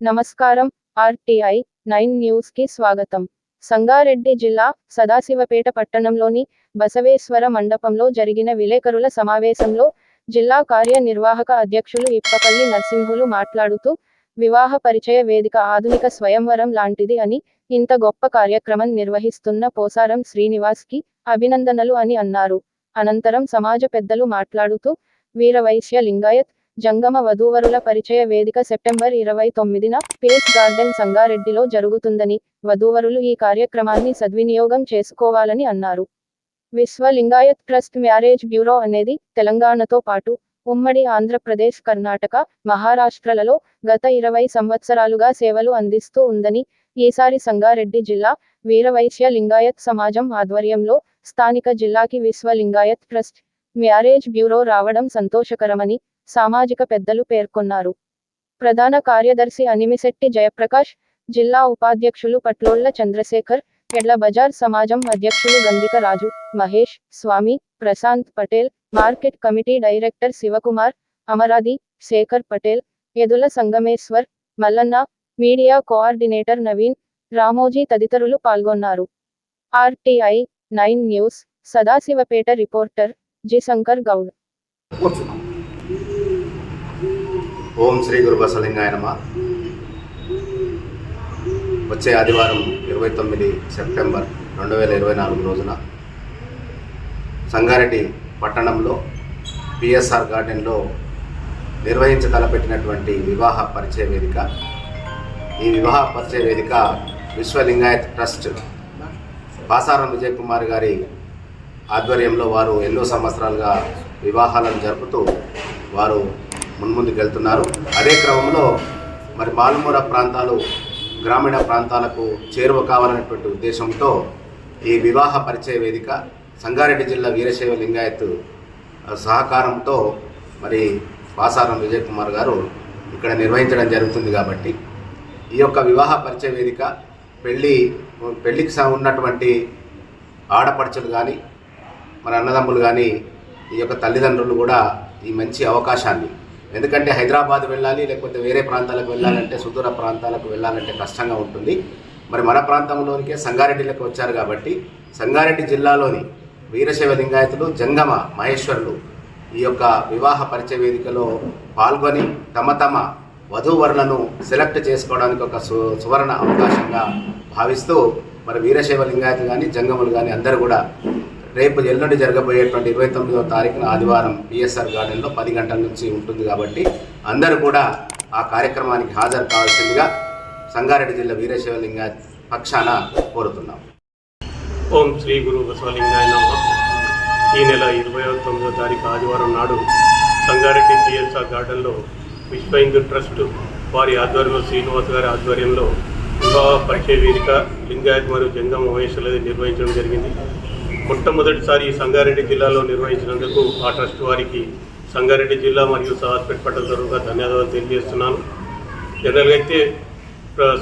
నమస్కారం RTI nine న్యూస్కి స్వాగతం. సంగారెడ్డి జిల్లా సదాశివపేట పట్టణంలోని బసవేశ్వర మండపంలో జరిగిన విలేకరుల సమావేశంలో జిల్లా కార్యనిర్వాహక అధ్యక్షులు ఇప్పపల్లి నరసింహులు మాట్లాడుతూ వివాహ పరిచయ వేదిక ఆధునిక స్వయంవరం లాంటిది అని ఇంత గొప్ప కార్యక్రమం నిర్వహిస్తున్న పోసారం శ్రీనివాస్కి అభినందనలు అని అన్నారు. అనంతరం సమాజ పెద్దలు మాట్లాడుతూ వీరవైశ్య లింగాయత్ జంగమ వధూవరుల పరిచయ వేదిక సెప్టెంబర్ ఇరవై తొమ్మిదిన పేస్ గార్డెన్ సంగారెడ్డిలో జరుగుతుందని వధూవరులు ఈ కార్యక్రమాన్ని సద్వినియోగం చేసుకోవాలని అన్నారు. విశ్వ లింగాయత్ ట్రస్ట్ మ్యారేజ్ బ్యూరో అనేది తెలంగాణతో పాటు ఉమ్మడి ఆంధ్రప్రదేశ్ కర్ణాటక మహారాష్ట్రలలో గత ఇరవై సంవత్సరాలుగా సేవలు అందిస్తూ ఉందని ఈసారి సంగారెడ్డి జిల్లా వీరవైశ్య లింగాయత్ సమాజం ఆధ్వర్యంలో స్థానిక జిల్లాకి విశ్వ లింగాయత్ ట్రస్ట్ మ్యారేజ్ బ్యూరో రావడం సంతోషకరమని సామాజిక పెద్దలు పేర్కొన్నారు. ప్రధాన కార్యదర్శి అనిమిశెట్టి జయప్రకాష్ జిల్లా ఉపాధ్యక్షులు పట్లోళ్ళ చంద్రశేఖర్ ఎడ్ల బజార్ సమాజం అధ్యక్షులు Gandhika Raju Mahesh Swamy Prashant Patel market committee director Shivakumar Amaradi Shekar Patel Edula Sangameshwar Mallanna media coordinator Naveen Ramoji తదితరులు పాల్గొన్నారు. RTI nine news Sadashivpet reporter G. Shankar Goud. ఓం శ్రీ గురు బసలింగాయనమ వచ్చే ఆదివారం ఇరవై తొమ్మిది సెప్టెంబర్ రెండు వేల ఇరవై నాలుగు రోజున సంగారెడ్డి పట్టణంలో పిఎస్ఆర్ గార్డెన్లో నిర్వహించ తలపెట్టినటువంటి వివాహ పరిచయ వేదిక. ఈ వివాహ పరిచయ వేదిక విశ్వలింగాయత్ ట్రస్ట్ బాసారం విజయ్ కుమార్ గారి ఆధ్వర్యంలో వారు ఎన్నో సంవత్సరాలుగా వివాహాలను జరుపుతూ వారు మున్ముందుకు వెళ్తున్నారు అదే క్రమంలో మరి మాలుమూల ప్రాంతాలు గ్రామీణ ప్రాంతాలకు చేరువ కావాలనేటువంటి ఉద్దేశంతో ఈ వివాహ పరిచయ వేదిక సంగారెడ్డి జిల్లా వీరశైవ లింగాయత్ సహకారంతో మరి పాసారం విజయ్ కుమార్ గారు ఇక్కడ నిర్వహించడం జరుగుతుంది కాబట్టి. ఈ యొక్క వివాహ పరిచయ వేదిక పెళ్ళి పెళ్ళికి ఉన్నటువంటి ఆడపడుచులు కానీ మన అన్నదమ్ములు కానీ ఈ యొక్క తల్లిదండ్రులు కూడా ఈ మంచి అవకాశాన్ని ఎందుకంటే హైదరాబాద్ వెళ్ళాలి లేకపోతే వేరే ప్రాంతాలకు వెళ్ళాలంటే సుదూర ప్రాంతాలకు వెళ్ళాలంటే కష్టంగా ఉంటుంది. మరి మన ప్రాంతంలోనికే సంగారెడ్డిలోకి వచ్చారు కాబట్టి సంగారెడ్డి జిల్లాలోని వీరశైవ లింగాయతులు జంగమ మహేశ్వరులు ఈ యొక్క వివాహ పరిచయ వేదికలో పాల్గొని తమ తమ వధూవరులను సెలెక్ట్ చేసుకోవడానికి ఒక సు సువర్ణ అవకాశంగా భావిస్తూ మరి వీరశైవ లింగాయతులు కానీ జంగములు కానీ అందరూ కూడా రేపు ఎల్లుండి జరగబోయేటువంటి ఇరవై తొమ్మిదవ తారీఖున ఆదివారం బిఎస్ఆర్ గార్డెన్లో పది గంటల నుంచి ఉంటుంది కాబట్టి అందరూ కూడా ఆ కార్యక్రమానికి హాజరు కావాల్సిందిగా సంగారెడ్డి జిల్లా వీరశైవ పక్షాన కోరుతున్నాం. ఓం శ్రీ గురు బసవలింగాయ ఈ నెల ఇరవై తొమ్మిదో తారీఖు ఆదివారం నాడు సంగారెడ్డి బిఎస్ఆర్ గార్డెన్లో విశ్వ హిందూ ట్రస్ట్ వారి ఆధ్వర్యంలో శ్రీనివాస్ గారి ఆధ్వర్యంలో వివాహ పరిచయ వేదిక లింగాయత్ మరియు జంగం మహేశ్వరులది నిర్వహించడం జరిగింది. మొట్టమొదటిసారి సంగారెడ్డి జిల్లాలో నిర్వహించినందుకు ఆ ట్రస్ట్ వారికి సంగారెడ్డి జిల్లా మరియు సహాస్పేట్ పట్టణ తరఫుగా ధన్యవాదాలు తెలియజేస్తున్నాను. జనరల్గా అయితే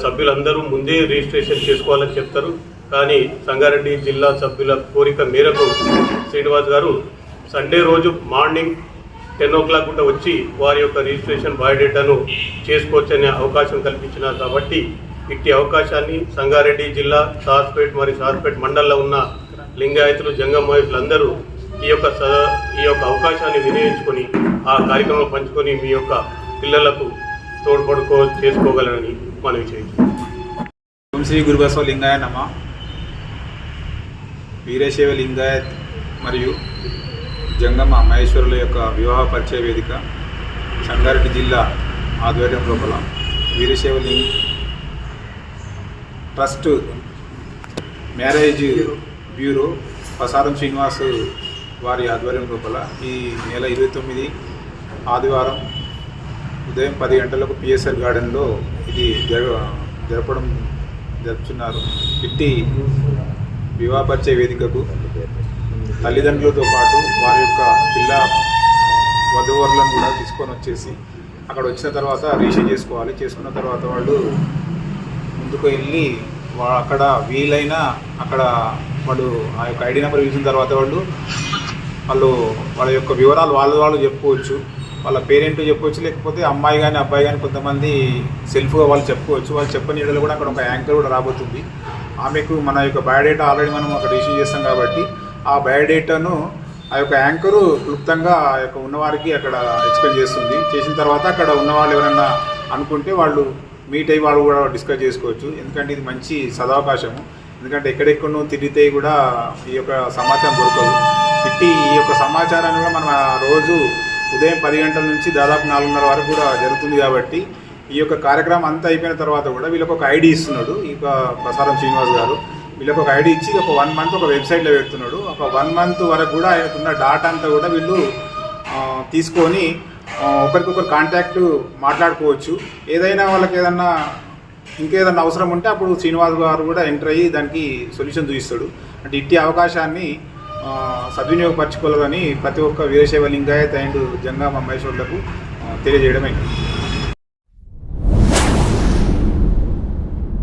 సభ్యులందరూ ముందే రిజిస్ట్రేషన్ చేసుకోవాలని చెప్తారు. కానీ సంగారెడ్డి జిల్లా సభ్యుల కోరిక మేరకు శ్రీనివాస్ గారు సండే రోజు మార్నింగ్ టెన్ ఓ క్లాక్ కూడా వచ్చి వారి యొక్క రిజిస్ట్రేషన్ బయోడేటాను చేసుకోవచ్చనే అవకాశం కల్పించినారు కాబట్టి ఇట్టి అవకాశాన్ని సంగారెడ్డి జిల్లా సాస్పేట్ మరియు సాస్పేట్ మండలంలో ఉన్న లింగాయతులు జంగమ్మ వైపులందరూ ఈ యొక్క స ఈ యొక్క అవకాశాన్ని వినియోగించుకొని ఆ కార్యక్రమంలో పంచుకొని మీ యొక్క పిల్లలకు తోడ్పడుకో చేసుకోగలరని మనవి చేయించు శ్రీ గురుబసవ లింగాయ నమ. వీరశైవ లింగాయత్ మరియు జంగమ్మ మహేశ్వరుల యొక్క వివాహ పరిచయ వేదిక సంగారెడ్డి జిల్లా ఆధ్వర్యం లోపల Veerashaiva Ling trust marriage bureau ప్రసారం శ్రీనివాస్ వారి ఆధ్వర్యం లోపల ఈ నెల ఇరవై తొమ్మిది ఆదివారం ఉదయం పది గంటలకు పిఎస్ఆర్ గార్డెన్లో ఇది జరగ జరపడం జరుపుతున్నారు. ఇట్టి వివాహపరిచే వేదికకు తల్లిదండ్రులతో పాటు వారి యొక్క పిల్ల వధువరులను కూడా తీసుకొని వచ్చేసి అక్కడ వచ్చిన తర్వాత రిజిస్టర్ చేసుకోవాలి. చేసుకున్న తర్వాత వాళ్ళు ముందుకు వెళ్ళి అక్కడ వీలైన అక్కడ వాళ్ళు ఆ యొక్క ఐడి నెంబర్ పిలిచిన తర్వాత వాళ్ళు వాళ్ళు వాళ్ళ యొక్క వివరాలు వాళ్ళ వాళ్ళు చెప్పుకోవచ్చు. వాళ్ళ పేరెంట్ చెప్పుకోవచ్చు లేకపోతే అమ్మాయి కానీ అబ్బాయి కానీ కొంతమంది సెల్ఫ్గా వాళ్ళు చెప్పుకోవచ్చు. వాళ్ళు చెప్పని ఇళ్ళు కూడా అక్కడ ఒక యాంకర్ కూడా రాబోతుంది. ఆమెకు మన యొక్క బయోడేటా ఆల్రెడీ మనం అక్కడ ఇష్యూ చేస్తాం కాబట్టి ఆ బయోడేటాను ఆ యొక్క యాంకరు క్లుప్తంగా ఆ యొక్క ఉన్నవారికి అక్కడ ఎక్స్ప్లెయిన్ చేస్తుంది. చేసిన తర్వాత అక్కడ ఉన్నవాళ్ళు ఎవరైనా అనుకుంటే వాళ్ళు మీట్ అయ్యి వాళ్ళు కూడా డిస్కస్ చేసుకోవచ్చు. ఎందుకంటే ఇది మంచి సదావకాశము. ఎందుకంటే ఎక్కడెక్కడో తిరిగితే కూడా ఈ యొక్క సమాచారం దొరకదు. ఇట్టి ఈ యొక్క సమాచారాన్ని కూడా మనం రోజు ఉదయం పది గంటల నుంచి దాదాపు నాలుగున్నర వరకు కూడా జరుగుతుంది కాబట్టి ఈ యొక్క కార్యక్రమం అంతా అయిపోయిన తర్వాత కూడా వీళ్ళకి ఒక ఐడి ఇస్తున్నాడు. ఈ యొక్క ప్రసారం శ్రీనివాస్ గారు. వీళ్ళకి ఒక ఐడి ఇచ్చి ఒక వన్ మంత్ ఒక వెబ్సైట్లో పెడుతున్నాడు. ఒక వన్ మంత్ వరకు కూడా ఆయనకున్న డాటా అంతా కూడా వీళ్ళు తీసుకొని ఒకరికొకరు కాంటాక్ట్ మాట్లాడుకోవచ్చు. ఏదైనా వాళ్ళకి ఏదన్నా ఇంకేదన్నా అవసరం ఉంటే అప్పుడు శ్రీనివాస్ గారు కూడా ఎంటర్ అయ్యి దానికి సొల్యూషన్ చూపిస్తాడు. అంటే ఇట్టి అవకాశాన్ని సద్వినియోగపరచుకోవాలని ప్రతి ఒక్క వీరశైవ లింగాయత్ అండ్ జంగా మహేశ్వరులకు తెలియజేయడమైంది